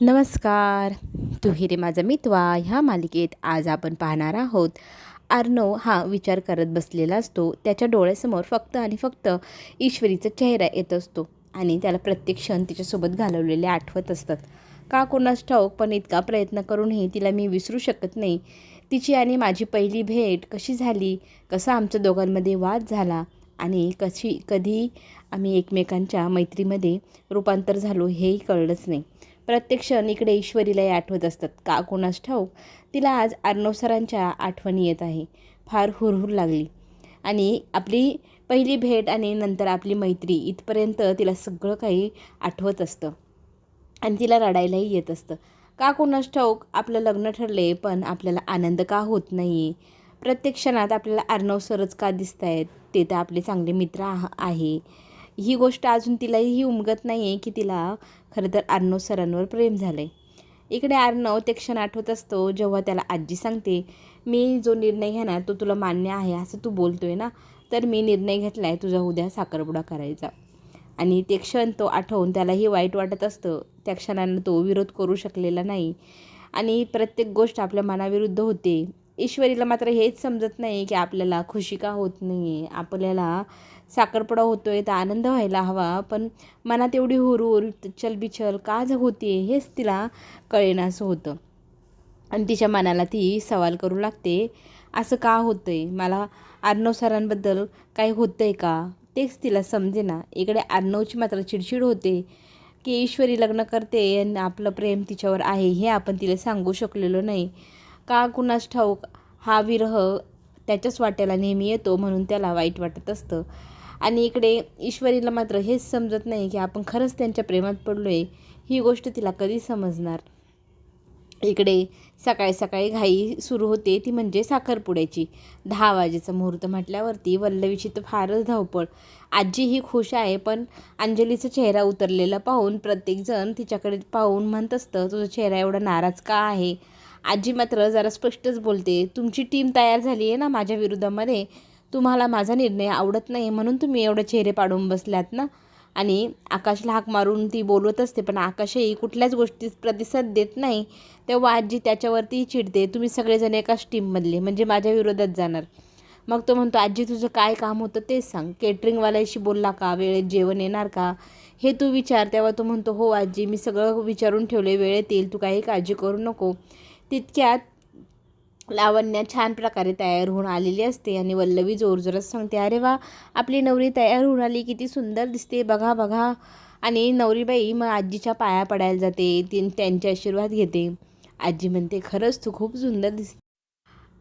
नमस्कार. तू हिरे माझा मितवा. ह्या मालिकेत आज आपण पाहणार आहोत आर्नो हा विचार करत बसलेला असतो. त्याच्या डोळ्यासमोर फक्त आणि फक्त ईश्वरीचा चेहरा येत असतो आणि त्याला प्रत्येक क्षण तिच्यासोबत घालवलेले आठवत असतात. का कोणास ठाऊक पण इतका प्रयत्न करूनही तिला मी विसरू शकत नाही. तिची आणि माझी पहिली भेट कशी झाली? कसा आमच्या दोघांमध्ये वाद झाला? आणि कशी कधी आम्ही एकमेकांच्या मैत्रीमध्ये रूपांतर झालो हेही कळलंच नाही. प्रत्येक क्षण इकडे ईश्वरीलाही आठवत असतात. का कोणास ठाऊक? तिला आज अर्णव सरांच्या आठवणी येत आहे. फार हुरहुर लागली. आणि आपली पहिली भेट आणि नंतर आपली मैत्री इथपर्यंत तिला सगळं काही आठवत असतं. आणि तिला रडायलाही येत असतं. का कोणास ठाऊक? आपलं लग्न ठरले पण आपल्याला आनंद का होत नाही? आहे प्रत्येक क्षणात आपल्याला अर्णव सरच का दिसत आहेत ते तर आपले चांगले मित्र आह आहे. ही गोष्ट अजून तिलाही उमगत नाही आहे की तिला खरं तर अर्णव सरांवर प्रेम झालं आहे इकडे अर्णव ते क्षण आठवत असतो जेव्हा त्याला आजी सांगते मी जो निर्णय घेणार तो तुला मान्य आहे असं तू बोलतो आहे ना तर मी निर्णय घेतला आहे तुझा उद्या साखरपुडा करायचा. आणि ते क्षण तो आठवून त्यालाही वाईट वाटत असतं. त्या क्षणानं तो विरोध करू शकलेला नाही. आणि प्रत्येक गोष्ट आपल्या मनाविरुद्ध होते. ईश्वरीला मात्र हेच समजत नाही की आपल्याला खुशी का होत नाही आहे आपल्याला साखरपुडा होतो आहे तर आनंद व्हायला हवा. पण मनात एवढी हुरहुर चलबिचल का ज होते हेच तिला कळेनासं होतं. आणि तिच्या मनाला ती सवाल करू लागते असं का होतं आहे मला अर्णव सरांबद्दल काही होतं आहे का? तेच तिला समजेना. इकडे आर्णवची मात्र चिडचिड होते की ईश्वरी लग्न करते आणि आपलं प्रेम तिच्यावर आहे हे आपण तिला सांगू शकलेलो नाही. का कुणास ठाऊक हा विरह त्याच्याच वाट्याला नेहमी येतो म्हणून त्याला वाईट वाटत असतं. आणि इकडे ईश्वरीला मात्र हेच समजत नाही की आपण खरंच त्यांच्या प्रेमात पडलो आहे ही गोष्ट तिला कधी समजणार? इकडे सकाळी सकाळी घाई सुरू होते ती म्हणजे साखरपुड्याची. दहा वाजेचा मुहूर्त म्हटल्यावरती वल्लवीची तर फारच धावपळ. आजी ही खुश आहे पण अंजलीचा चेहरा उतरलेला पाहून प्रत्येकजण तिच्याकडे पाहून म्हणत असतं तुझा चेहरा एवढा नाराज का आहे? आजी मात्र जरा स्पष्टच बोलते तुमची टीम तयार झाली आहे ना माझ्या विरोधामध्ये तुम्हाला माझा निर्णय आवडत नाही म्हणून तुम्ही एवढे चेहरे पाडून बसल्यात ना? आणि आकाशला हाक मारून ती बोलवत असते पण आकाशही कुठल्याच गोष्टीस प्रतिसाद देत नाही. तेव्हा आजी त्याच्यावरती चिडते. तुम्ही सगळेजण एकाच टीममधले म्हणजे माझ्या विरोधात जाणार. मग तो म्हणतो आजी तुझं काय काम होतं तेच सांग. केटरिंगवाल्याशी बोलला का? वेळेत जेवण येणार का? हे तू विचार. तेव्हा तो म्हणतो हो आजी मी सगळं विचारून ठेवले वेळेत येईल. तू काही काळजी करू नको. तितक्यात लावण्या छान प्रकारे तयार होऊन आलेली असते आणि वल्लवी जोरजोरात सांगते अरे वा आपली नवरी तयार होऊन आली किती सुंदर दिसते बघा बघा. आणि नवरीबाई मग आजीच्या पाया पडायला जाते ती त्यांचे आशीर्वाद घेते. आजी म्हणते खरंच तू खूप सुंदर दिसते.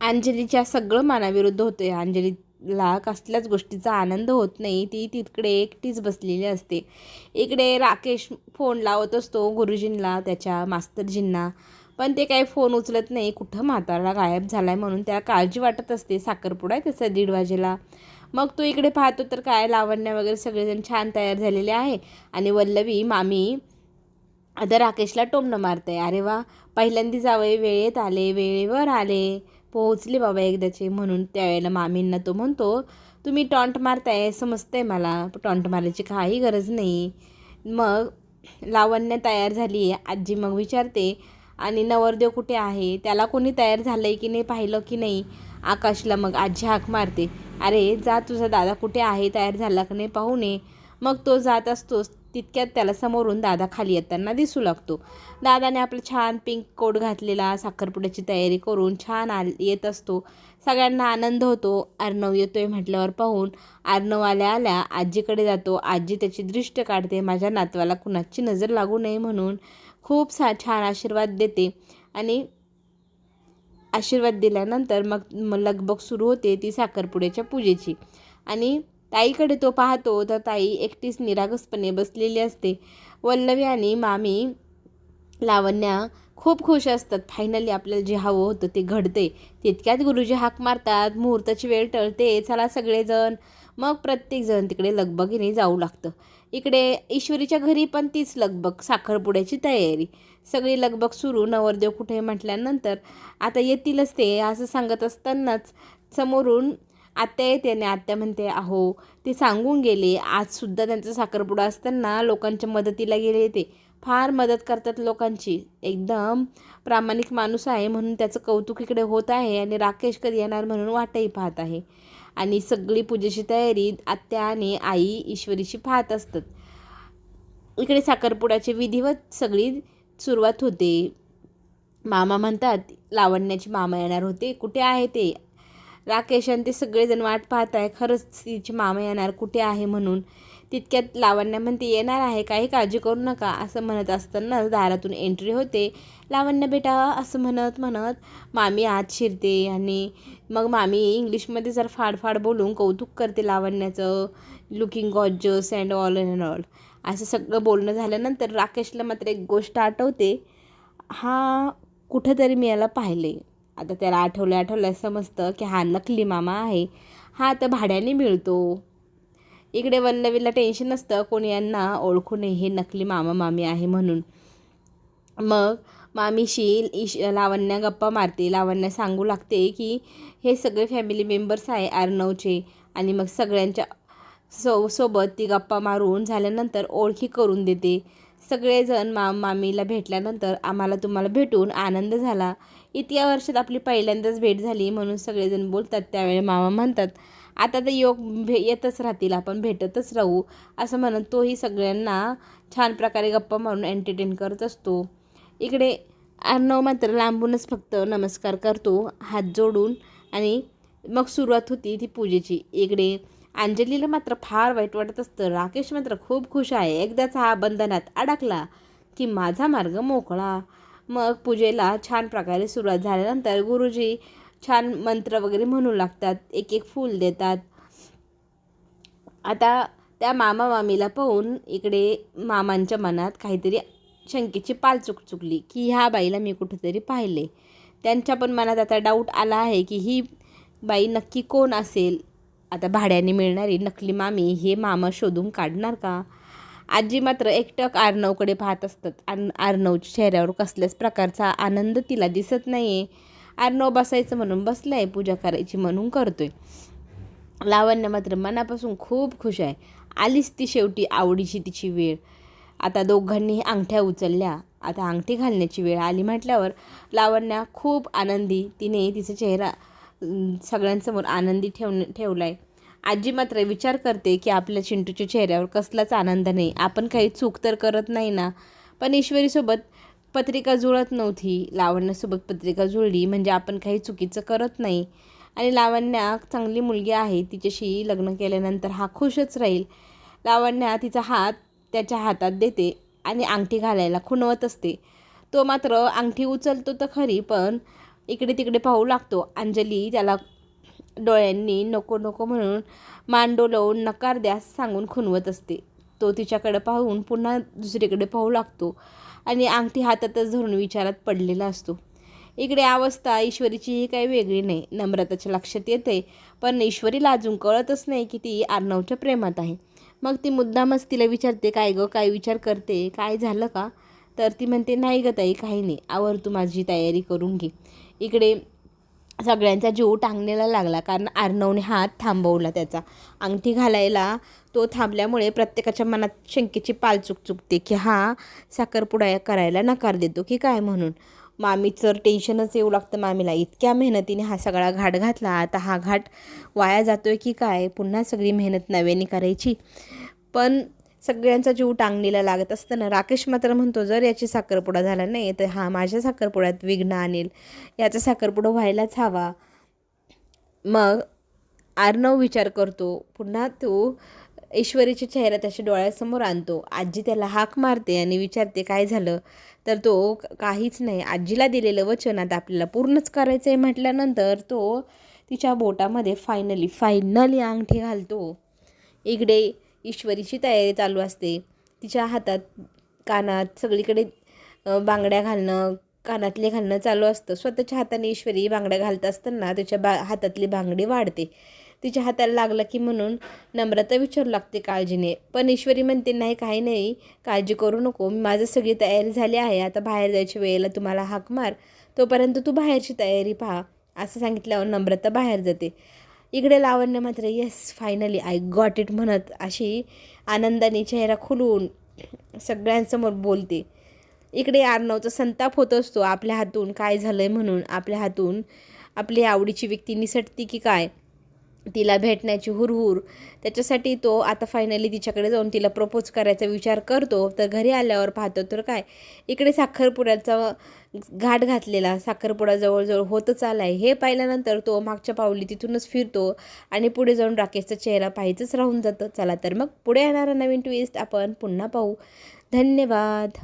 अंजलीच्या सगळं मानाविरुद्ध होते ला कसल्याच गोष्टीचा आनंद होत नाही. ती तिकडे एकटीच बसलेली असते. इकडे राकेश फोन लावत असतो गुरुजींना त्याच्या मास्तरजींना. पण ते काही फोन उचलत नाही. कुठं म्हातारा गायब झाला आहे म्हणून त्याला काळजी वाटत असते. साखरपुडा आहे त्याचा दीड वाजेला. मग तो इकडे पाहतो तर काय लावण्या वगैरे सगळेजण छान तयार झालेले आहे. आणि वल्लवी मामी आता राकेशला टोमणं मारते अरे वा पहिल्यांदी जावं वेळेत आले वेळेवर आले. पोहोचले बाबा एकदाचे म्हणून त्यावेळेला मामींना तो म्हणतो तुम्ही टॉन्ट मारताय समजतंय मला टॉन्ट मारायची काही गरज नाही. मग लावण्य तयार झाली आहे. आजी मग विचारते आणि नवरदेव कुठे आहे? त्याला कोणी तयार झालं आहे की नाही पाहिलं की नाही? आकाशला मग आजी हाक मारते अरे जा तुझा दादा कुठे आहे? तयार झाला की नाही पाहू नये. मग तो जात असतोच. तितक्यात त्याला समोरून दादा खाली येताना दिसू लागतो. दादाने आपलं छान पिंक कोट घातलेला साखरपुड्याची तयारी करून छान आ येत असतो. सगळ्यांना आनंद होतो. अर्णव येतोय म्हटल्यावर पाहून अर्णव आल्या आल्या आजीकडे जातो. आजी त्याची दृष्ट काढते. माझ्या नातवाला कुणाची नजर लागू नये म्हणून खूप सा छान आशीर्वाद देते. आणि आशीर्वाद दिल्यानंतर मग मग लगबग सुरू होते ती साखरपुड्याच्या पूजेची. आणि ताईकडे तो पाहतो तर ताई एकटीच निरागसपणे बसलेली असते. वल्लवी आणि मामी लावण्या खूप खुश असतात. फायनली आपल्याला जे हवं होतं ते घडते तितक्यात गुरुजी हाक मारतात. मुहूर्ताची वेळ टळते. चला सगळेजण. मग प्रत्येकजण तिकडे लगबगीने जाऊ लागतं. इकडे ईश्वरीच्या घरी पण तीच लगबग साखरपुड्याची तयारी. सगळी लगबग सुरू. नवरदेव कुठे म्हटल्यानंतर आता येतीलच ते असं सांगत असतानाच समोरून आत्या येते आणि आत्या म्हणते अहो ते सांगून गेले. आजसुद्धा त्यांचा साखरपुडा असताना लोकांच्या मदतीला गेले येते फार मदत करतात लोकांची. एकदम प्रामाणिक माणूस आहे म्हणून त्याचं कौतुक इकडे होत आहे आणि राकेश कधी येणार म्हणून वाटही पाहत आहे. आणि सगळी पूजेची तयारी आत्या आणि आई ईश्वरीशी पाहत असतात. इकडे साखरपुड्याचे विधिवत सगळी सुरुवात होते. मामा म्हणतात लावण्याची मामा येणार होते. कुठे आहे ते? राकेश आणि ते सगळेजण वाट पाहत आहे खरंच तिचे मामा येणार कुठे आहे म्हणून. तितक्यात लावण्य म्हणते येणार आहे काही काळजी करू नका असं म्हणत असताना दारातून एंट्री होते. लावण्य बेटा असं म्हणत म्हणत मामी आत शिरते आणि मग मामी इंग्लिशमध्ये जर फाडफाड बोलून कौतुक करते लावण्याचं looking gorgeous and all and all असं सगळं बोलणं झाल्यानंतर राकेशला मात्र एक गोष्ट आठवते. हा कुठंतरी मी याला पाहिले. आता त्याला आठवलं आठवलं समजतं की हा नकली मामा आहे. हा तर भाड्याने मिळतो. इकडे वल्लवीला टेन्शन नसतं कोणी यांना ओळखू नये हे नकली मामा मामी आहे म्हणून. मग मामीशी इश लावण्या गप्पा मारते. लावण्या सांगू लागते की हे सगळे फॅमिली मेंबर्स आहे अर्णवचे आणि मग सगळ्यांच्या सो सोबत ती गप्पा मारून झाल्यानंतर ओळखी करून देते. सगळेजण मा मामीला भेटल्यानंतर आम्हाला तुम्हाला भेटून आनंद झाला. इतक्या वर्षात आपली पहिल्यांदाच भेट झाली म्हणून सगळेजण बोलतात. त्यावेळी मामा म्हणतात आता तर योग भे येतच राहतील आपण भेटतच राहू असं म्हणत तोही सगळ्यांना छान प्रकारे गप्पा मारून एंटरटेन करत असतो. इकडे अर्णव मात्र लांबूनच फक्त नमस्कार करतो हात जोडून आणि मग सुरुवात होती ती पूजेची. इकडे अंजलीला मात्र फार वाईट वाटत असतं. राकेश मात्र खूप खुश आहे. एकदाच हा बंधनात अडकला की माझा मार्ग मोकळा. मग पूजेला छान प्रकारे सुरुवात झाल्यानंतर गुरुजी छान मंत्र वगैरे म्हणू लागतात एक एक फूल देतात. आता त्या मामा मामीला पाहून इकडे मामांच्या मनात काहीतरी शंकेची पाल चुक चुकली की ह्या बाईला मी कुठेतरी पाहिले. त्यांच्या पण मनात आता डाऊट आला आहे की ही बाई नक्की कोण असेल? आता भाड्याने मिळणारी नकली मामी हे मामा शोधून काढणार का? आजी मात्र एकटक आर्णवकडे पाहत असतात. आर्न आर्नवच्या चेहऱ्यावर कसल्याच प्रकारचा आनंद तिला दिसत नाही आहे आर्णव बसायचं म्हणून बसलं आहे पूजा करायची म्हणून करतोय. लावण्य मात्र मनापासून खूप खुश आहे. आलीच ती शेवटी आवडीची तिची वेळ. आता दोघांनीही अंगठ्या उचलल्या. आता अंगठी घालण्याची वेळ आली म्हटल्यावर लावण्या खूप आनंदी तिने तिचा चेहरा सगळ्यांसमोर आनंदी ठेव ठेवला आहे आजी मात्र विचार करते की आपल्या चिंटूच्या चेहऱ्यावर कसलाच आनंद नाही. आपण काही चूक तर करत नाही ना? पण ईश्वरीसोबत पत्रिका जुळत नव्हती. लावण्यासोबत पत्रिका जुळली म्हणजे आपण काही चुकीचं करत नाही. आणि लावण्या चांगली मुलगी आहे. तिच्याशी लग्न केल्यानंतर हा खुशच राहील. लावण्या तिचा हात त्याच्या हातात देते आणि अंगठी घालायला खुणवत असते. तो मात्र अंगठी उचलतो तर खरी पण इकडे तिकडे पाहू लागतो. अंजली त्याला डोळ्यांनी नको नको म्हणून मान डोलवून नकार द्यास सांगून खुनवत असते. तो तिच्याकडे पाहून पुन्हा दुसरीकडे पाहू लागतो आणि अंगठी हातातच धरून विचारात पडलेला असतो. इकडे अवस्था ईश्वरीची ही काही वेगळी नाही. नम्रताच्या लक्षात येते पण ईश्वरीला अजून कळतच नाही की ती आर्णवच्या प्रेमात आहे. मग ती मुद्दामच तिला विचारते काय गं काय विचार करते? काय झालं का? तर ती म्हणते नाही गं ताई काही नाही. आवर तू माझी तयारी करून घे. इकडे सगळ्यांचा जीव टांगणीला लागला कारण अर्णवने हात थांबवला त्याचा. अंगठी घालायला तो थांबल्यामुळे प्रत्येकाच्या मनात शंकेची पाल चुक चुकते की हा साखरपुडा करायला नकार देतो की काय म्हणून? मामीचं टेन्शनच येऊ लागतं मामीला. इतक्या मेहनतीने हा सगळा घाट घातला. आता हा घाट वाया जातोय की काय? पुन्हा सगळी मेहनत नव्याने करायची. पण सगळ्यांचा जीव टांगणीला लागत असताना राकेश मात्र म्हणतो जर याची साखरपुडा झाला नाही तर हा माझ्या साखरपुड्यात विघ्न आणेल. याचा साखरपुडा व्हायलाच हवा. मग आर्नव विचार करतो पुन्हा तो ऐश्वरीच्या चेहरा त्याच्या डोळ्यासमोर आणतो. आजी त्याला हाक मारते आणि विचारते काय झालं? तर तो काहीच नाही. आजीला दिलेलं वचन आता आपल्याला पूर्णच करायचं आहे म्हटल्यानंतर तो तिच्या बोटामध्ये फायनली फायनली अंगठी घालतो. इकडे ईश्वरीची तयारी चालू असते. तिच्या हातात कानात सगळीकडे बांगड्या घालणं कानातले घालणं चालू असतं. स्वतःच्या हाताने ईश्वरी बांगड्या घालत असताना तिच्या बा हातातली बांगडी वाढते. तिच्या हाताला लागलं की म्हणून नम्रता विचारू लागते काळजीने. पण ईश्वरी म्हणते नाही काही नाही. काळजी करू नको. माझं सगळी तयारी झाली आहे. आता बाहेर जायच्या वेळेला तुम्हाला हाक मार. तोपर्यंत तू बाहेरची तयारी पहा. असं सांगितल्यावर नम्रता बाहेर जाते. इकडे लावण्य मात्र yes finally I got it म्हणत अशी आनंदाने चेहरा खुलून सगळ्यांसमोर बोलते. इकडे आर्नवचा संताप होत असतो आपल्या हातून काय झालं आहे म्हणून आपल्या हातून आपली आवडीची व्यक्ती निसटती की काय? तिला भेटण्याची हुरहुर. त्याच्यासाठी तो आता फायनली तिच्याकडे जाऊन तिला प्रपोज करायचा विचार करतो. तर घरी आल्यावर पाहतो तर काय? इकडे साखरपुड्याचा घाट घातलेला. साखरपुडा जवळजवळ होतच आला आहे हे पाहिल्यानंतर तो मागच्या पावली तिथूनच फिरतो आणि पुढे जाऊन राकेशचा चेहरा पाहायचंच राहून जातं. चला तर मग पुढे येणारा नवीन ट्विस्ट आपण पुन्हा पाहू. धन्यवाद.